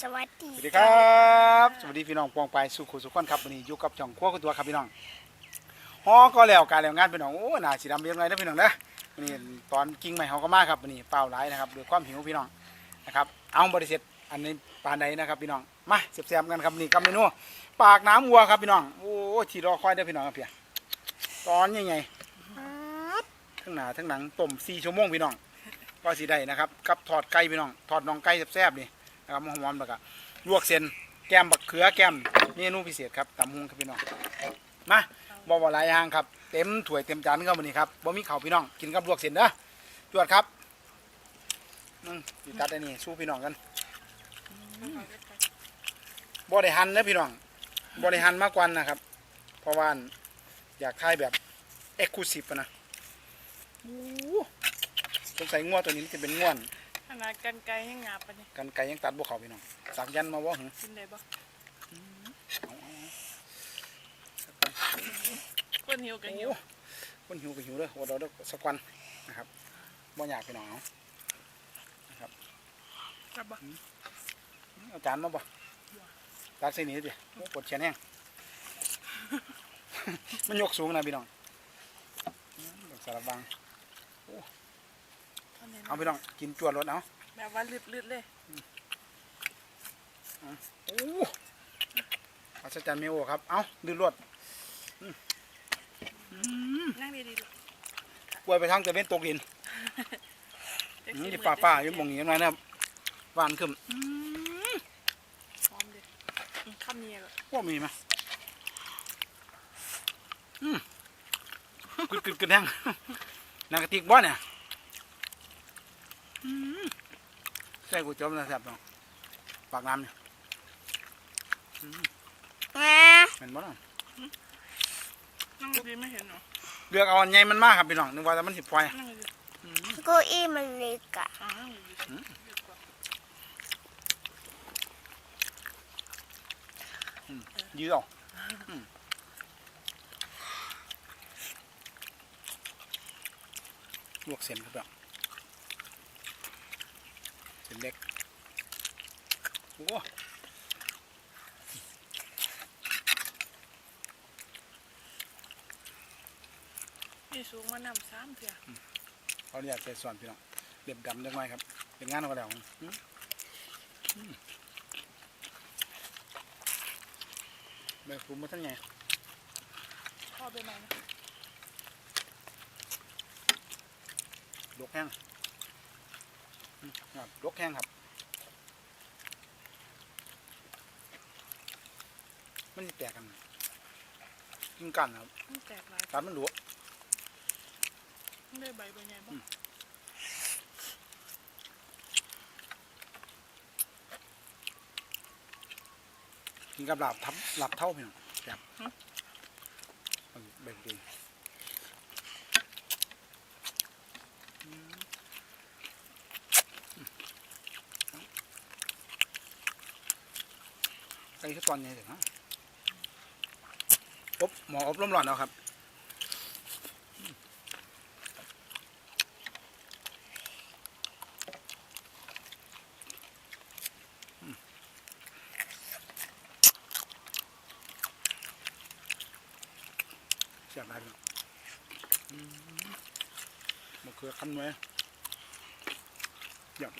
สวัสดีสวัสดีครับ สวัสดีพี่น้องปองไปสุขุสุขคนครับวันนี้อยู่กับช่องครัวคุณตัวครับพี่น้องฮอก็แล้วการแล้วงานพี่น้องโอ้หน้าสีดำเรียบร้อยนะพี่น้องเด้อวันนี้ตอนกิ้งใหม่เขาก็มาครับวันนี้เปล่าหลายนะครับด้วยความหิวพี่น้องนะครับเอาบริเสร็จอันนี้ปานใดนะครับพี่น้องมาเสียบๆกันครับนี่กับเมนูปากน้ำวัวครับพี่น้องโอ้ที่รอคอยได้อพี่น้องครับเพียตอนยังไงทั้งหนาทั้งหนังต้มสี่ชั่วโมงพี่น้องก็สีได้นะครับกับทอดไก่พี่น้องทอดน่องไก่แซ่บๆนี่ นะครับหอมแล้วก็ลวกเส้นแก้มบักเขือแก้มเมนูพิเศษครับตำฮุงครับพี่น้องมาบ่บ่หลายอย่างครับเต็มถ้วยเต็มจานครับวันนี้ครับบ่มีข้าวพี่น้องกินกับลวกเส้นเด้อจวดครับอืมตัดอันนี้สู้พี่น้องกันบ่ได้หั่นนะพี่น้องบ่ได้หั่นมากกว่านะครับ เพราะว่าอยากทายแบบเอ็กซ์คลูซีฟนะโอ้สงสัยงัวตัวนี้จะเป็นง่วน ขนาดกันไกลให้งาบปะเนี่ยกันไก่ยังตัดบ่เขาพี่น้องสักยันมาว่าหึกินได้ปะเอาเอาเอาคนหิวกันหิวโอ้คนหิวก็หิวเลยว่าเราเด้อสักวันนะครับบ่อยากพี่น้องเอาครับปะเอาจานมาบ่ตักใส่นี้ดิโอ้ปวดแขนแห้งมันยกสูงนะพี่น้องอืมดอกสารบังเอา เนี่ยเอาพี่น้องกินจวดรถเอาแบบว่าลืดๆเลยโอ้อัศจรรย์เมโอครับ เอาลื่นรวดนั่งดีๆลูกกล้วยไปทางตะเวนตกดินเดี๋ยวอืมกินนี่มื้ป่าป้าๆอยู่หมองนี้หน่อยนะครับหวานขึ้นหอมดิอืมข้าวเหนียวอะว่ามีไหมอืมกึดกึดกึดแห้งนางกะติกบ่เนี่ย อืมใส่ก๋วยจั๊บนะแซ่บเนาะปากน้ำเนี่ยแหมเห็นบ่เนาะนั่งดีๆไม่เห็นเหรอเลือกเอาอันใหญ่มันมากครับพี่น้องนึกว่าแต่มันสิปล่อยนั่งดีอืมเก้าอี้มันเล็กอะๆอ่านั่งดีๆดีกว่ายืดเอาอืมลวกเส้นครับพี่น้อง เส้นเล็กโอ้นี่สูงมานำซ้ำเถอะเขาเรียกใส่ส่วนพี่น้องเด็บดำเล็กน้อยครับ เป็นงานเขาแล้วอืมอืมใบฟูมาทั้งไงพ่อไปไหนนะลวกแห้งอืม ครับลวกแห้งครับ มันสิแตกกันกินกันครับมันแตกหลายตัดมันหลวมันได้ใบใบใหญ่บ้างกินกับหลาบทับหลาบเท่าพี่น้องแบบมันเบ่งดี ไก่คือตอนไงเดี๋ยวนะอบหมออบลมร้อนแล้วครับเสียบได้พี่น้องอืมมะเขือคั้นไว้เยี่ยม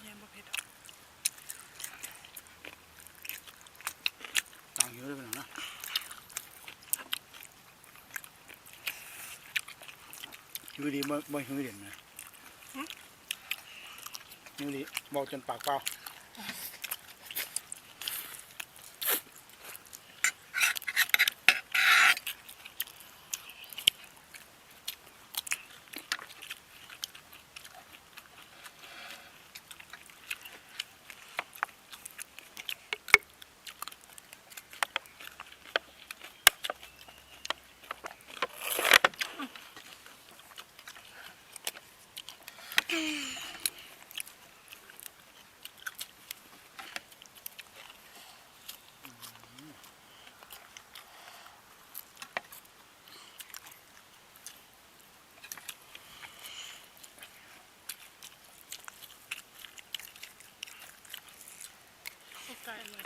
ใหญ่บ่เผ็ดหรอก ต่างเยอะเลยพี่น้องนะ ดูดีเมื่อเมื่อหิวเด่นเลยดูดีบอกจนปากเปล่า ไก่เลย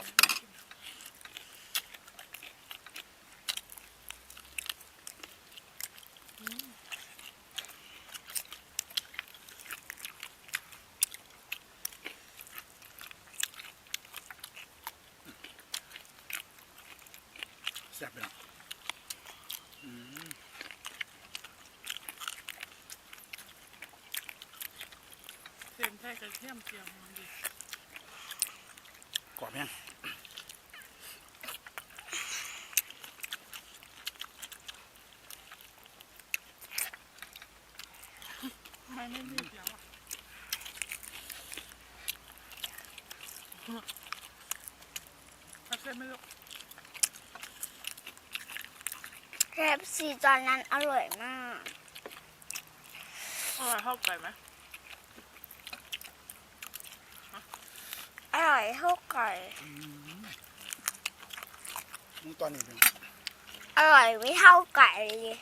แซ่บไปหน่อยเต็มแท้กระเทียมเจียวมันดี กรอบยังทำไมไม่รีบแล้วอะกระเทียมไม่รู้เครปซีตอนนั้นอร่อยมาก อร่อยเท่าไก่ไหม อร่อยเท่าไก่ มึงตอนนี้เป็น อร่อยไม่เท่าไก่เลย